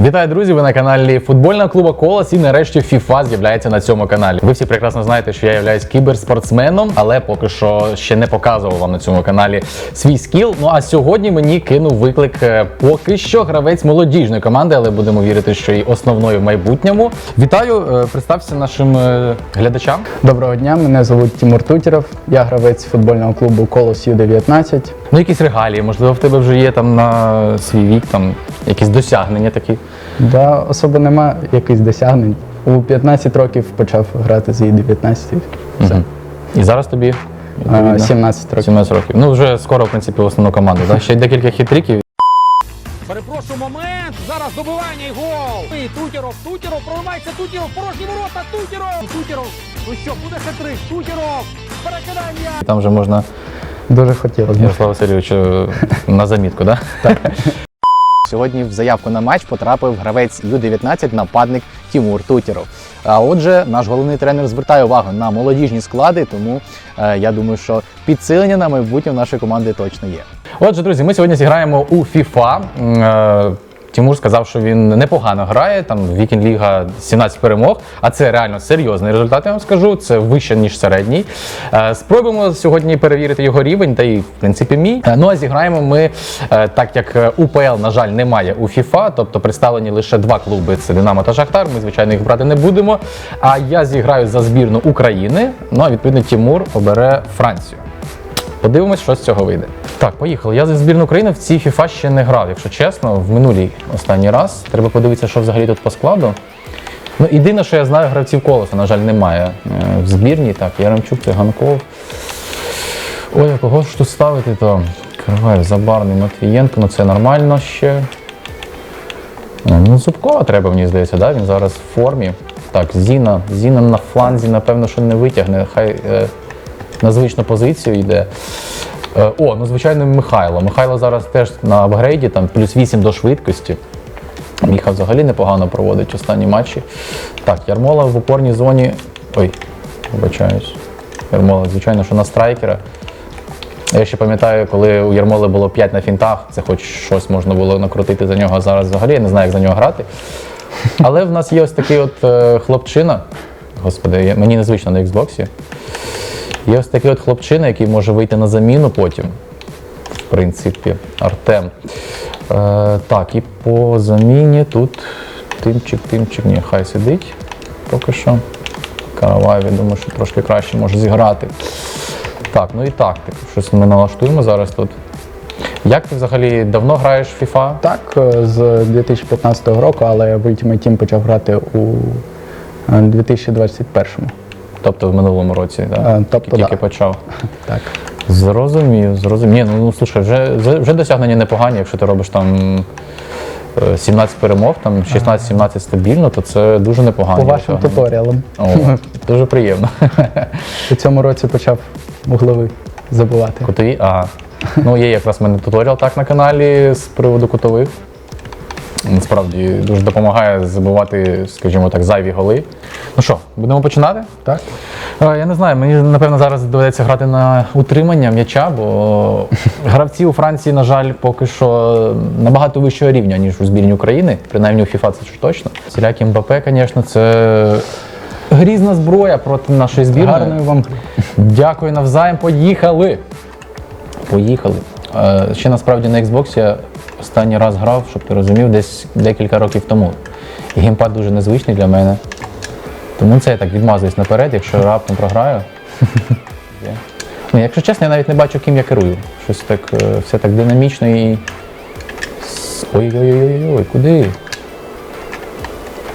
Вітаю, друзі! Ви на каналі футбольного клубу Колос і нарешті FIFA з'являється на цьому каналі. Ви всі прекрасно знаєте, що я являюсь кіберспортсменом, але поки що ще не показував вам на цьому каналі свій скіл. Ну а сьогодні мені кинув виклик е, поки що гравець молодіжної команди, але будемо вірити, що і основною в майбутньому. Вітаю, е, представся нашим е, глядачам. Доброго дня, мене звуть Тимур Тутєров, я гравець футбольного клубу Колос Ю-19. Ну, якісь регалії, можливо, в тебе вже є там на свій вік, там якісь досягнення такі. Да, особо нема якихось досягнень. У 15 років почав грати з Ю-19. Все. Мгм. І зараз тобі А, відповідно, 17 років. 17 років. Ну, вже скоро, в принципі, в основну команду. Да? Ще й декілька хитриків. Перепрошую момент. Зараз добивання і гол. І Тутєров, Тутєров, проривається Тутєров, порожні ворота, Тутєров. Тутєров. Ну що, буде хитрик, Тутєров. Перекидання. Там вже можна Дуже хотілося. б. Ярославу Васильовичу на замітку, да? так? Сьогодні в заявку на матч потрапив гравець Ю-19 нападник Тімур Тутєров. А отже, наш головний тренер звертає увагу на молодіжні склади, тому е, я думаю, що підсилення на майбутнє в нашої команди точно є. Отже, друзі, ми сьогодні зіграємо у FIFA. М, Тимур сказав, що він непогано грає, там Вікінг Ліга 17 перемог, а це реально серйозний результат, я вам скажу. Це вище, ніж середній. Е, Спробуємо сьогодні перевірити його рівень, та і в принципі мій. Е, Ну а зіграємо ми, е, так як УПЛ, на жаль, немає у FIFA, тобто представлені лише два клуби: це Динамо та Шахтар. Ми, звичайно, їх брати не будемо. А я зіграю за збірну України. Ну а відповідно Тимур обере Францію. Подивимось, що з цього вийде. Так, поїхали. Я за збірну України в цій FIFA ще не грав, якщо чесно, в минулій останній раз. Треба подивитися, що взагалі тут по складу. Ну, єдине, що я знаю, гравців колеса, на жаль, немає е, в збірній. Так, Яремчук, Циганков. Ой, а кого ж тут ставити, то Криваєв, Забарний, Матвієнко, ну це нормально ще. Е, Ну, Зубкова треба, мені здається, да? він зараз в формі. Так, Зіна. Зіна на фланзі, напевно, що не витягне. Хай е, на звичну позицію йде. Е, о, ну звичайно, Михайло. Михайло зараз теж на апгрейді, там плюс 8 до швидкості. Міха взагалі непогано проводить останні матчі. Так, Ярмола в опорній зоні. Ой, вибачаюсь. Ярмола, звичайно, що на страйкера. Я ще пам'ятаю, коли у Ярмоли було 5 на фінтах, це хоч щось можна було накрутити за нього а зараз взагалі. Я не знаю, як за нього грати. Але в нас є ось такий от е, хлопчина. Господи, я- мені незвично на Xbox. Є ось такий от хлопчина, який може вийти на заміну потім. В принципі, Артем. Е, так, і по заміні тут тимчик, тимчик, ні, хай сидить поки що. Караваєв, я думаю, що трошки краще може зіграти. Так, ну і тактика. Щось ми налаштуємо зараз тут. Як ти взагалі давно граєш в FIFA? Так, е, з 2015 року, але в Ultimate Team почав грати у е, 2021. Тобто в минулому році, так? Е, тобто, тільки да. почав. Так. Зрозумів, зрозумів. Ні, ну, ну слушай, вже, вже досягнення непогані, якщо ти робиш там е, 17 перемог, там 16-17 стабільно, то це дуже непогано. По вашим туторіалам. О, дуже приємно. У цьому році почав угловий забивати. Кутові, а. Ну, є якраз в мене туторіал так на каналі з приводу кутових. Насправді дуже допомагає забивати, скажімо так, зайві голи. Ну що, будемо починати? Так? Е, Я не знаю, мені напевно зараз доведеться грати на утримання м'яча, бо гравці у Франції, на жаль, поки що набагато вищого рівня, ніж у збірні України. Принаймні у ФІФА це ж точно. Всілякі Мбапе, звісно, це грізна зброя проти нашої збірної. Гарної вам. Дякую навзаєм. Поїхали. Поїхали. Ще насправді на Xbox я останній раз грав, щоб ти розумів, десь декілька років тому. І геймпад дуже незвичний для мене. Тому це я так відмазуюсь наперед, якщо раптом програю. Ну, якщо чесно, я навіть не бачу, ким я керую. Щось так, е, все так динамічно і. Ой-ой-ой, куди?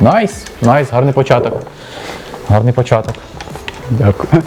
Найс! Найс, гарний початок. Гарний початок. Дякую.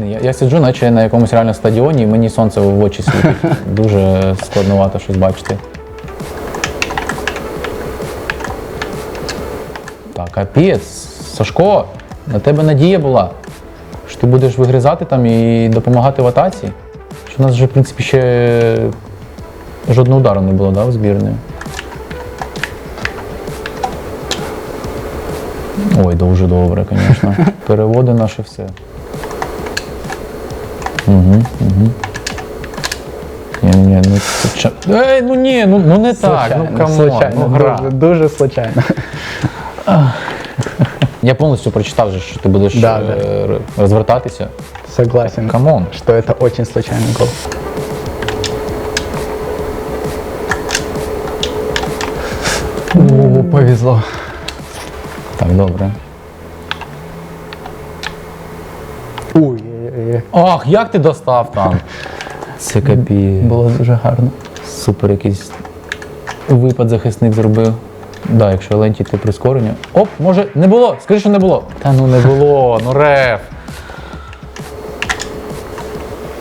Ні, Я, я сиджу, наче на якомусь реально стадіоні, і мені сонце в очі світить. Дуже складновато щось бачити. Так, капець, Сашко, на тебе надія була. Що ти будеш вигризати там і допомагати в атаці. Що у нас вже, в принципі, ще жодного удару не було, да, в збірної. Ой, дуже добре, звісно. Переводи наше все. Угу, угу. Ні, ні, ну це Ей, ну ні, ну, ну не так. Ну камон, случайно, ну, гра. дуже, дуже случайно. Я повністю прочитав, же, що ти будеш Да, е, да. розвертатися. Согласен, Камон. что это очень случайный гол. О, повезло. Так, добре. Ой, Ах, як ти достав там? Це капі. було дуже гарно. Супер якийсь випад захисник зробив. Да, якщо лентіти прискорення. Оп, може, не було. Скажи, що не було. Та ну не було, ну реф.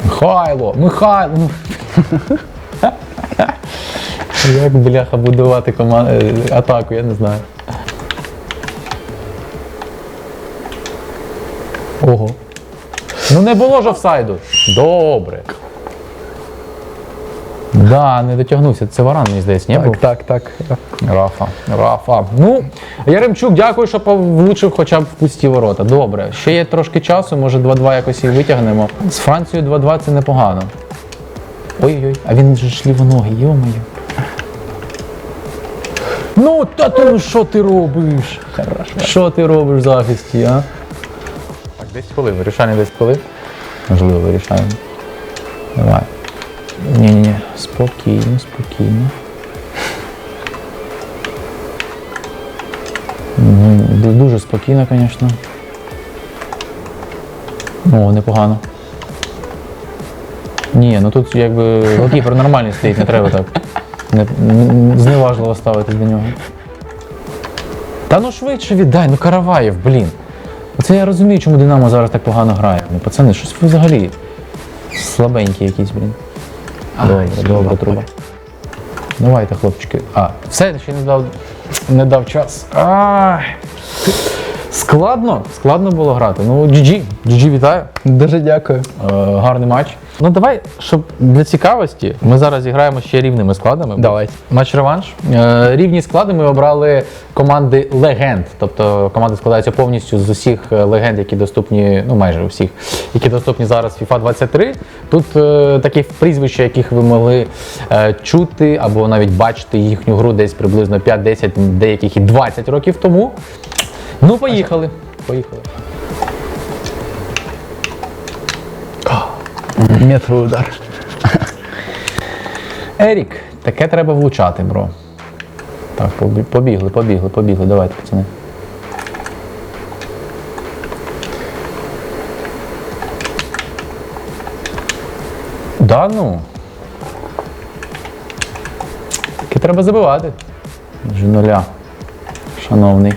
Михайло, Михайло. ну. Як бляха будувати коман... е, атаку, я не знаю. Ого. Ну не було ж офсайду. Добре. Да, не дотягнувся. Це варан, мені здається, не був? Так, так, так. Рафа, Рафа. Ну, Яремчук, дякую, що влучив хоча б в пусті ворота. Добре. Ще є трошки часу, може 2-2 якось і витягнемо. З Францією 2-2 це непогано. Ой-ой, а він же ж лівоногий, йо-моє. Ну, та ти ну що ти робиш? Що ти робиш в захисті, а? 10 хвилин. Вирішальні 10 хвилин. Можливо, вирішаємо. Давай. Ні-ні-ні, спокійно, спокійно. Дуже спокійно, звісно. О, непогано. Ні, ну тут якби голкіпер нормальний стоїть, не треба так. Не, зневажливо ставитись до нього. Та ну швидше віддай, ну Караваєв, блін. Оце я розумію, чому Динамо зараз так погано грає. Ну, пацани, щось ви взагалі слабенькі якісь, блін. Добре, добре, труба. Давайте, хлопчики. А, все, ще не дав, не дав час. А, Складно, складно було грати. Ну, GG, GG вітаю. Дуже дякую. Е, гарний матч. Ну давай, щоб для цікавості, ми зараз зіграємо ще рівними складами. Давайте. Матч реванш. Е, рівні склади ми обрали команди легенд. Тобто команда складається повністю з усіх е, легенд, які доступні, ну майже усіх, які доступні зараз FIFA 23. Тут е, такі прізвища, яких ви могли чути або навіть бачити їхню гру десь приблизно 5-10, деяких і 20 років тому. Ну, поїхали. Поїхали. Метровий удар. Ерік, таке треба влучати, бро. Так, побігли, побігли, побігли. Давайте, пацани. Да ну. Таке треба забивати. Вже нуля. Шановний.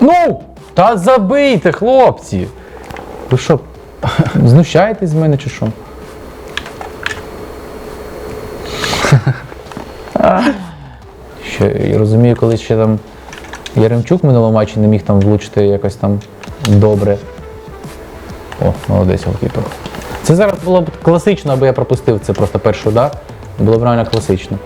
Ну! Та забийте, хлопці! Ви що, знущаєтесь з мене чи що? Ще, я розумію, коли ще там Яремчук в минулому матчі не міг там влучити якось там добре. О, молодець голкіпер. Це зараз було б класично, аби я пропустив це просто перший удар. Було б реально класично.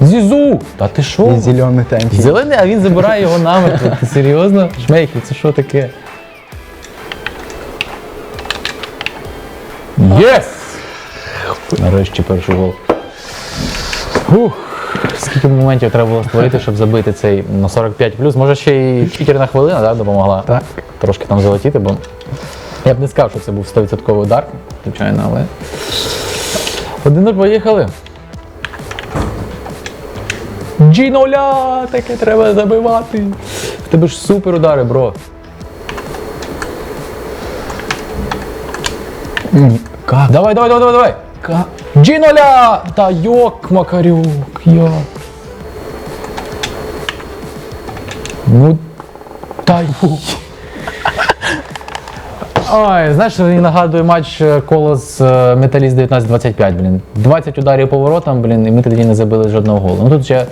Зізу! Та ти що? І зелений таймінг. Зелений, а він забирає його намертво. Ти серйозно? Шмейки, це що таке? Єс! Нарешті перший гол. Ух, скільки моментів треба було створити, щоб забити цей на 45 Може ще і читерна хвилина да, допомогла Так. трошки там залетіти, бо я б не сказав, що це був 100% удар, звичайно, але. Один поїхали. Джіноля! Таке треба забивати. В тебе ж супер удари, бро. Как? Давай, давай, давай, давай, давай. Ка... Джіноля! Та йок, Макарюк, йок. Ну, та йок. Ой, знаєш, мені нагадує матч е, коло е, Металіст 19-25, блін. 20 ударів по воротам, блін, і ми тоді не забили жодного голу. Ну тут ще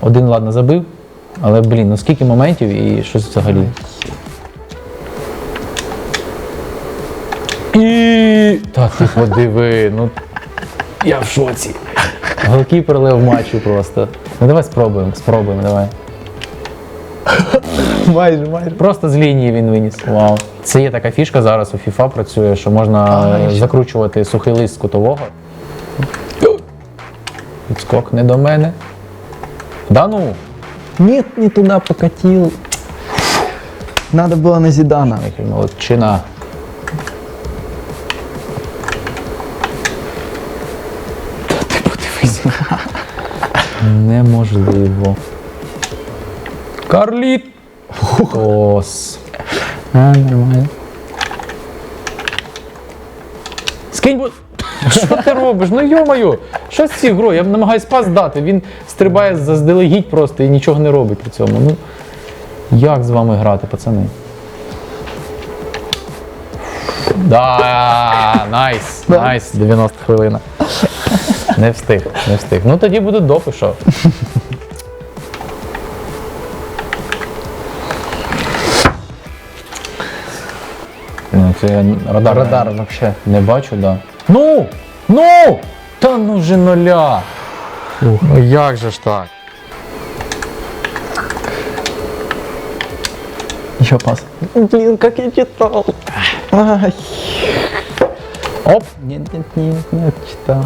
один, ладно, забив, але, блін, ну скільки моментів і щось взагалі. І. Та ти подиви, ну. Я в шоці. Голкіпер лев матчу просто. Ну давай спробуємо, спробуємо, давай. Майже, майже. Просто з лінії він виніс. Вау. Це є така фішка зараз у FIFA працює, що можна А, я ще- закручувати сухий лист з кутового. Відскок не до мене. Да ну! Ні, не туди покатил. Надо було на Зідана. Який молодчина. Неможливо. Карліт! Ос. А, нормально. Скинь, бо. Що ти робиш? Ну йомаю! Що з цією грою? Я намагаюсь пас дати. Він стрибає заздалегідь просто і нічого не робить при цьому. Ну, як з вами грати, пацани? Да, найс, найс, 90 хвилина. Не встиг, не встиг. Ну тоді буде допи, що. Ну, це я радар, Радар вообще. не бачу, да. Ну! Ну! Та ну вже ноля! Ну як же ж так? Еще пас. Блин, как я читал. Ай. Оп! Нет, нет, нет, нет, читал.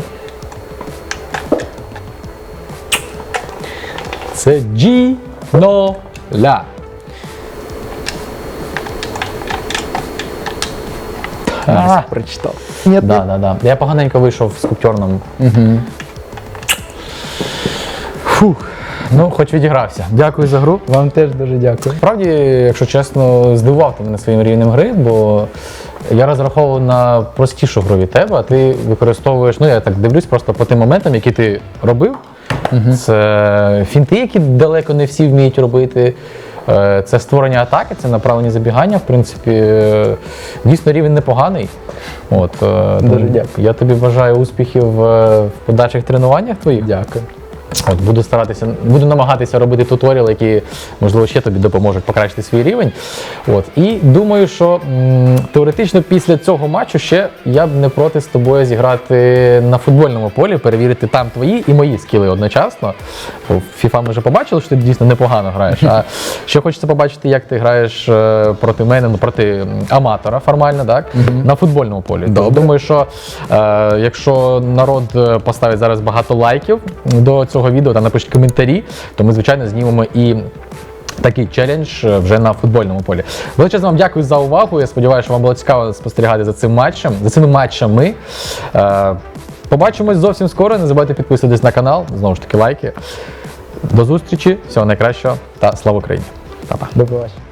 Це Джі-но-ля. А, Прочитал. Нет, да, да, да. Я поганенько вийшов з куптерном. Фух. Ну, хоч відігрався. Дякую за гру. Вам теж дуже дякую. Справді, якщо чесно, здивував ти мене своїм рівнем гри, бо я розраховував на простішу гру від тебе, а ти використовуєш, ну я так дивлюсь просто по тим моментам, які ти робив. Це фінти, які далеко не всі вміють робити. Е, Це створення атаки, це направлені забігання. В принципі, е, дійсно рівень непоганий. От, е, Дуже дякую. Я тобі бажаю успіхів в подальших тренуваннях твоїх. Дякую. От, буду старатися, буду намагатися робити туторіали, які, можливо, ще тобі допоможуть покращити свій рівень. От. І думаю, що м, теоретично після цього матчу ще я б не проти з тобою зіграти на футбольному полі, перевірити там твої і мої скіли одночасно. Бо FIFA ми вже побачили, що ти дійсно непогано граєш. А ще хочеться побачити, як ти граєш е, проти мене, ну проти аматора формально, так? На футбольному полі. Добре. Думаю, що е, якщо народ е, поставить зараз багато лайків до цього відео та напишіть коментарі, то ми, звичайно, знімемо і. Такий челендж е, вже на футбольному полі. Величезно вам дякую за увагу. Я сподіваюся, що вам було цікаво спостерігати за цим матчем, за цими матчами. Е, побачимось зовсім скоро. Не забувайте підписуватись на канал. Знову ж таки, лайки. До зустрічі, всього найкращого та слава Україні. Па-па. До побачення.